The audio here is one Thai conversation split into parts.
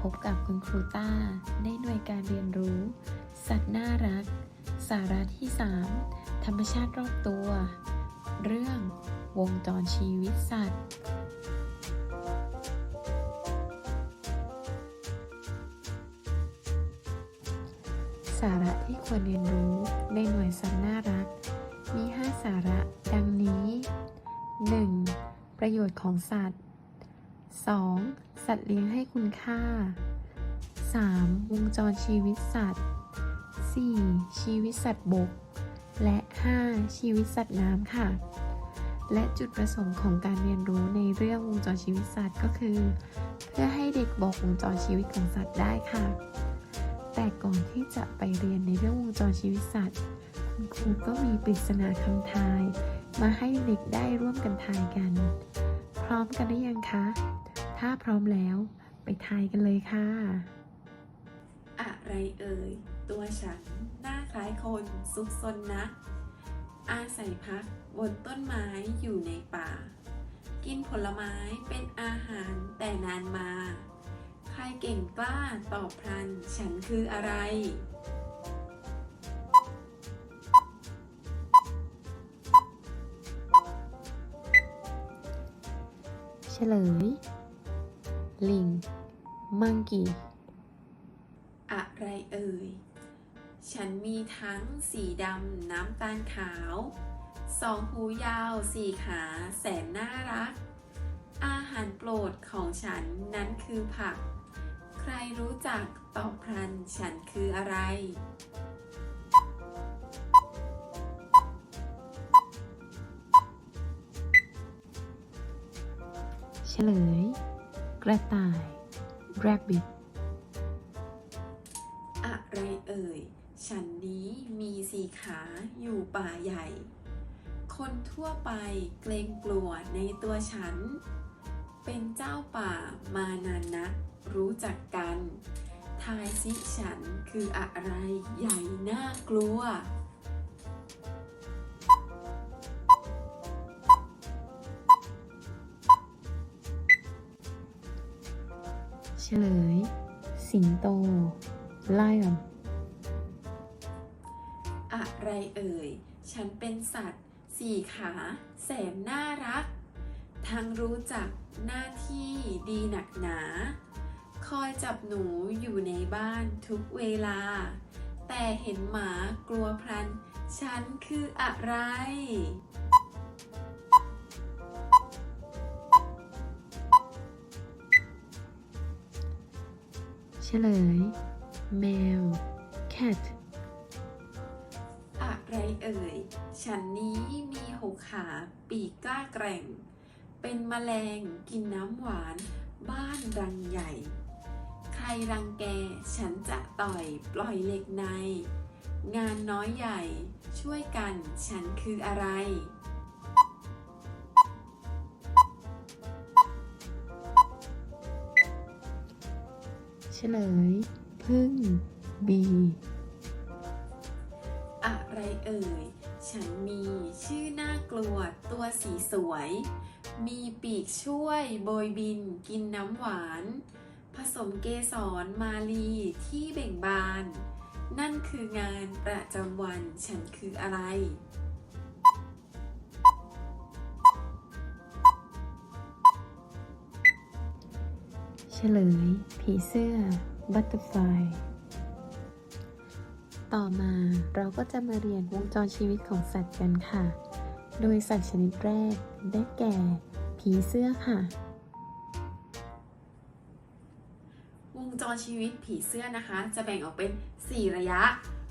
พบกับคุณครูต้าในหน่วยการเรียนรู้ สัตว์น่ารัก สาระที่ 3 ธรรมชาติรอบตัว เรื่องวงจรชีวิตสัตว์ สาระที่ควรเรียนรู้ในหน่วยสัตว์น่ารัก มี 5 สาระดังนี้ 1. ประโยชน์ของสัตว์ 2. สัตว์เลี้ยงให้คุณค่า 3. วงจรชีวิตสัตว์ 4. ชีวิตสัตว์บก และ 5. ชีวิตสัตว์น้ำค่ะ และจุดประสงค์ของการเรียนรู้ในเรื่องวงจรชีวิตสัตว์ก็คือ เพื่อให้เด็กบอกวงจรชีวิตของสัตว์ได้ค่ะ แต่ก่อนที่จะไปเรียนในเรื่องวงจรชีวิตสัตว์ คุณครูก็มีปริศนาคำทาย มาให้เด็กได้ร่วมกันทายกัน ร้อมกันหรือยังคะ ถ้าพร้อมแล้วไปทายกันเลยค่ะ อะไรเอ่ย ตัวฉันหน้าคล้ายคนซุกซนนะ อาศัยพักบนต้นไม้อยู่ในป่า กินผลไม้เป็นอาหารแต่นานมา ใครเก่งกล้าตอบพลัน ฉันคืออะไร ฉลย ลิง มังกี้อะไรเอ่ย ฉันมีทั้งสีดำน้ำตาลขาว สองหูยาวสี่ขาแสนน่ารัก อาหารโปรดของฉันนั้นคือผัก ใครรู้จักตอบพลันฉันคืออะไร ลย กระต่าย rabbit อะไรเอ่ย ฉันนี้มีสีขาอยู่ป่าใหญ่ คนทั่วไปเกรงกลัวในตัวฉัน เป็นเจ้าป่ามานานนักรู้จักกัน ทายสิฉันคืออะไรใหญ่น่ากลัว ฉลย สิงโต lion อะไรเอ่ย ฉันเป็นสัตว์ สี่ขา แสนน่ารัก ทั้งรู้จักหน้าที่ดีหนักหนา คอยจับหนูอยู่ในบ้านทุกเวลา แต่เห็นหมากลัวพลัน ฉันคืออะไร เฉลย แมว cat อะไรเอ่ย ฉันนี้มีหกขาปีกกล้าแกร่ง เป็นแมลงกินน้ำหวาน บ้านรังใหญ่ ใครรังแก ฉันจะต่อยปล่อยเหล็กใน งานน้อยใหญ่ ช่วยกัน ฉันคืออะไร เฉลย พึ่ง bee อะไรเอ่ย ฉันมีชื่อน่ากลัวตัวสีสวย มีปีกช่วยโบยบินกินน้ำหวาน ผสมเกสรมาลีที่เบ่งบาน นั่นคืองานประจำวันฉันคืออะไร เฉลย ผีเสื้อ butterfly ต่อมาเราก็จะมาเรียนวงจรชีวิตของสัตว์กันค่ะ โดยสัตว์ชนิดแรกได้แก่ ผีเสื้อค่ะ วงจรชีวิตผีเสื้อนะคะ จะแบ่งออกเป็น 4 ระยะ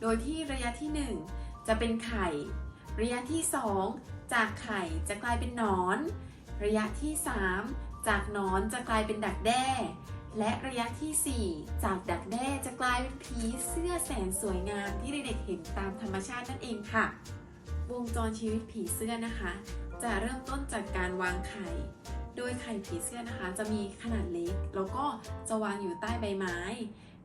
โดยที่ระยะที่ 1 จะเป็นไข่ ระยะที่ 2 จากไข่จะกลายเป็นหนอน ระยะที่ 3 จากนอนจะกลายเป็นดักแด้ และระยะทีสี่ 4 จากดักแด้จะกลายเป็นผีเสื้อแสนสวยงามที่เด็กๆเห็นตามธรรมชาตินั่นเองค่ะ วงจรชีวิตผีเสื้อนะคะ จะเริ่มต้นจากการวางไข่ โดยไข่ผีเสื้อนะคะ จะมีขนาดเล็ก แล้วก็จะวางอยู่ใต้ใบไม้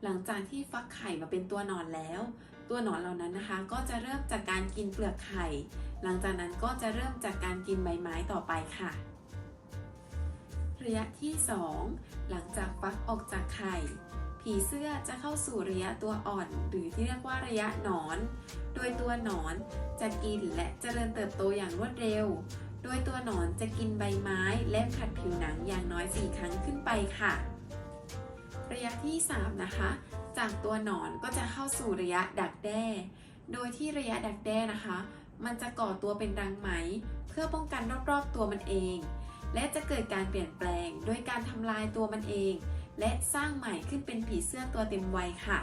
หลังจากที่ฟักไข่มาเป็นตัวหนอนแล้ว ตัวหนอนเหล่านั้นนะคะ ก็จะเริ่มจากการกินเปลือกไข่ หลังจากนั้นก็จะเริ่มจากการกินใบไม้ต่อไปค่ะ ระยะที่ 2 หลังจากฟักออกจากไข่ ผีเสื้อจะเข้าสู่ระยะตัวอ่อน หรือที่เรียกว่าระยะหนอน โดยตัวหนอนจะกินและเจริญเติบโตอย่างรวดเร็ว โดยตัวหนอนจะกินใบไม้และขัดผิวหนังอย่างน้อย 4 ครั้งขึ้นไปค่ะ ระยะที่ 3 นะคะ จากตัวหนอนก็จะเข้าสู่ระยะดักแด้ โดยที่ระยะดักแด้นะคะ มันจะก่อตัวเป็นรังไหม เพื่อป้องกันรอบๆตัวมันเอง และจะเกิดการเปลี่ยนแปลง โดยการทำลายตัวมันเอง และสร้างใหม่ขึ้นเป็นผีเสื้อตัวเต็มวัยค่ะ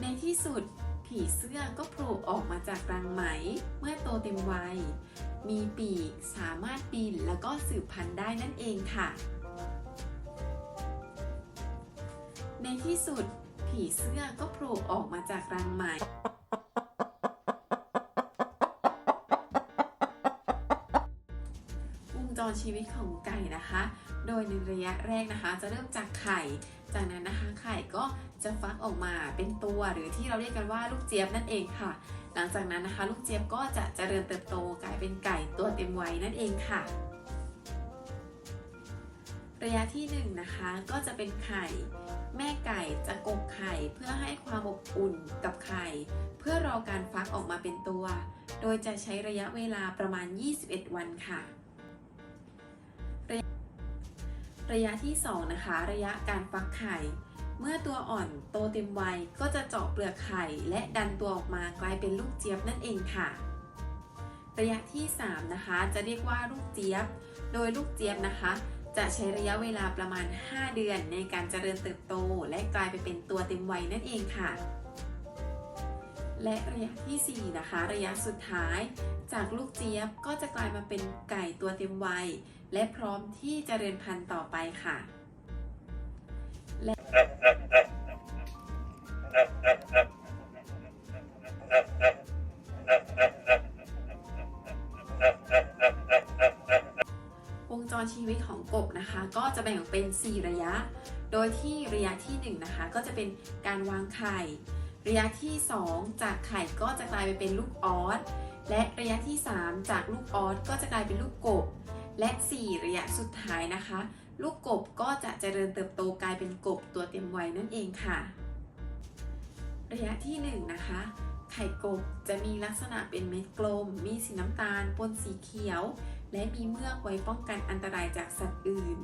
ในที่สุดผีเสื้อก็โผล่ออกมาจากรังไหม เมื่อโตเต็มวัย มีปีกสามารถบินแล้วก็สืบพันธุ์ได้นั่นเองค่ะ ในที่สุดผีเสื้อก็โผล่ออกมาจากรังไหม ชีวิตของไก่นะคะ โดยในระยะแรกนะคะ จะเริ่มจากไข่ จากนั้นนะคะไข่ก็จะฟักออกมาเป็นตัวหรือที่เราเรียกกันว่าลูกเจี๊ยบนั่นเองค่ะ หลังจากนั้นนะคะ ลูกเจี๊ยบก็จะเจริญเติบโตกลายเป็นไก่ตัวเต็มวัยนั่นเองค่ะ ระยะที่1นงนะคะก็จะเป็นไข่ แม่ไก่จะกกไข่เพื่อให้ความอบอุ่นกับไข่ เพื่อรอการฟักออกมาเป็นตัว โดยจะใช้ระยะเวลาประมาณ 21 วันค่ะ ระยะที่ 2 นะคะ ระยะการฟักไข่ เมื่อตัวอ่อนโตเต็มวัยก็จะเจาะเปลือกไข่และดันตัวออกมากลายเป็นลูกเจี๊ยบนั่นเองค่ะ ระยะที่ 3 นะคะ จะเรียกว่าลูกเจี๊ยบ โดยลูกเจี๊ยบนะคะ จะใช้ระยะเวลาประมาณ 5 เดือนในการเจริญเติบโต และกลายไปเป็นตัวเต็มวัยนั่นเองค่ะ และระยะทีสี่4 นะคะ ระยะสุดท้าย จากลูกเจี๊ยบก็จะกลายมาเป็นไก่ตัวเต็มวัย และพร้อมที่จะเริญพันธุ์ต่อไปค่ะวงจรชีวิตของกบนะคะ ก็จะแบ่งออกเป็น 4 ระยะ โดยที่ระยะที่ 1 นะคะ ก็จะเป็นการวางไข่ ระยะที่ 2 จากไข่ก็จะกลายไปเป็นลูกออสและระยะที่ 3 จากลูกออสก็จะกลายเป็นลูกกบ และ 4 ระยะสุดท้ายนะคะ ลูกกบก็จะเจริญเติบโตกลายเป็นกบตัวเต็มวัยนั่นเองค่ะ ระยะที่1นะคะไข่กบจะมีลักษณะเป็นเม็ดกลม มีสีน้ำตาลปนสีเขียว และมีเมือกไว้ป้องกันอันตรายจากสัตว์อื่น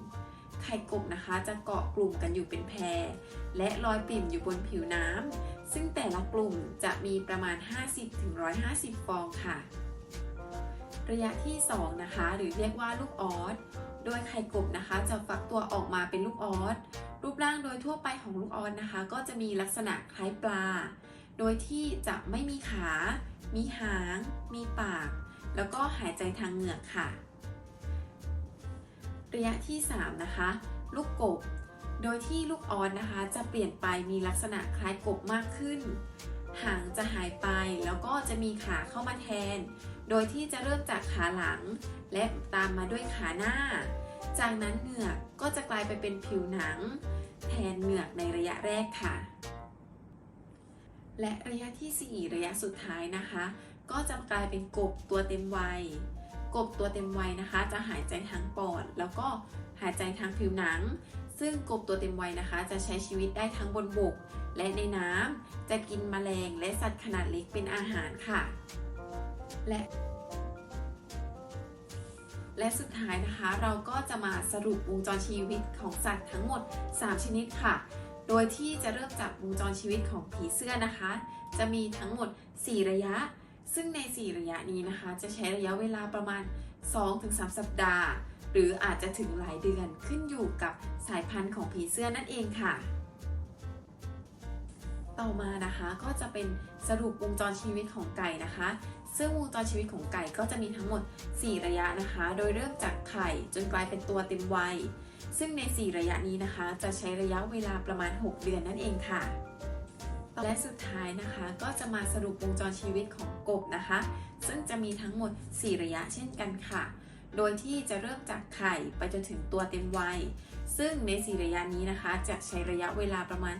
ไข่กบนะคะจะเกาะกลุ่มกันอยู่เป็นแพร และลอยปิ่มอยู่บนผิวน้ำ ซึ่งแต่ละกลุ่มจะมีประมาณ 50-150 ฟองค่ะ ระยะที่ 2 นะคะ หรือเรียกว่าลูกออสโดยไข่กบนะคะ จะฟักตัวออกมาเป็นลูกออสรูปร่างโดยทั่วไปของลูกออสนะคะ ก็จะมีลักษณะคล้ายปลา โดยที่จะไม่มีขา มีหาง มีปาก แล้วก็หายใจทางเหงือกค่ะ ระยะที่ 3 นะคะ ลูกกบ โดยที่ลูกออสนะคะ จะเปลี่ยนไปมีลักษณะคล้ายกบมากขึ้น หางจะหายไปแล้วก็จะมีขาเข้ามาแทน โดยที่จะเริ่มจากขาหลัง และตามมาด้วยขาหน้า จากนั้นเหงือกก็จะกลายไปเป็นผิวหนัง แทนเหงือกในระยะแรกค่ะ และระยะทีสี่4 ระยะสุดท้ายนะคะ ก็จะกลายเป็นกบตัวเต็มวัย กบตัวเต็มวัยนะคะ จะหายใจทางปอด แล้วก็หายใจทางผิวหนัง ซึ่งกบตัวเต็มวัยนะคะ จะใช้ชีวิตได้ทั้งบนบก และในน้ำจะกินแมลงและสัตว์ขนาดเล็กเป็นอาหารค่ะ และและสุดท้ายนะคะเราก็จะมาสรุปวงจรชีวิตของสัตว์ทั้งหมด 3 ชนิดค่ะ โดยที่จะเริ่มจากวงจรชีวิตของผีเสื้อนะคะ จะมีทั้งหมด 4 ระยะ ซึ่งใน 4 ระยะนี้นะคะ จะใช้ระยะเวลาประมาณ 2-3 สัปดาห์ หรืออาจจะถึงหลายเดือนขึ้นอยู่กับสายพันธุ์ของผีเสื้อนั่นเองค่ะ ต่อมานะคะ ก็จะเป็นสรุปวงจรชีวิตของไก่นะคะ ซึ่งวงจรชีวิตของไก่ก็จะมีทั้งหมด 4 ระยะนะคะ โดยเริ่มจากไข่จนกลายเป็นตัวเต็มวัย ซึ่งใน 4 ระยะนี้นะคะ จะใช้ระยะเวลาประมาณ 6 เดือนนั่นเองค่ะและสุดท้ายนะคะก็จะมาสรุปวงจรชีวิตของกบนะคะ ซึ่งจะมีทั้งหมด 4 ระยะเช่นกันค่ะ โดยที่จะเริ่มจากไข่ไปจนถึงตัวเต็มวัย ซึ่งใน 4 ระยะนี้นะคะ จะใช้ระยะเวลาประมาณ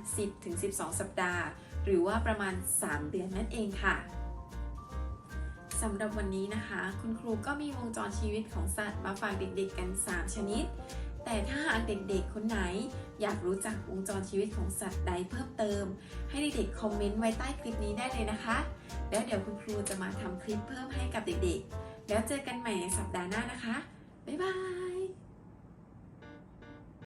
10-12 สัปดาห์ หรือว่าประมาณ 3 เดือนนั่นเองค่ะสำหรับวันนี้นะคะ คุณครูก็มีวงจรชีวิตของสัตว์มาฝากเด็กๆกัน 3 ชนิด แต่ถ้าหากเด็กๆ คนไหน อยากรู้จักวงจรชีวิตของสัตว์ใดเพิ่มเติม ให้เด็กๆคอมเมนต์ไว้ใต้คลิปนี้ได้เลยนะคะ แล้วเดี๋ยวคุณครูจะมาทำคลิปเพิ่มให้กับเด็กๆ แล้วเจอกันใหม่ในสัปดาห์หน้านะคะ บ๊ายบาย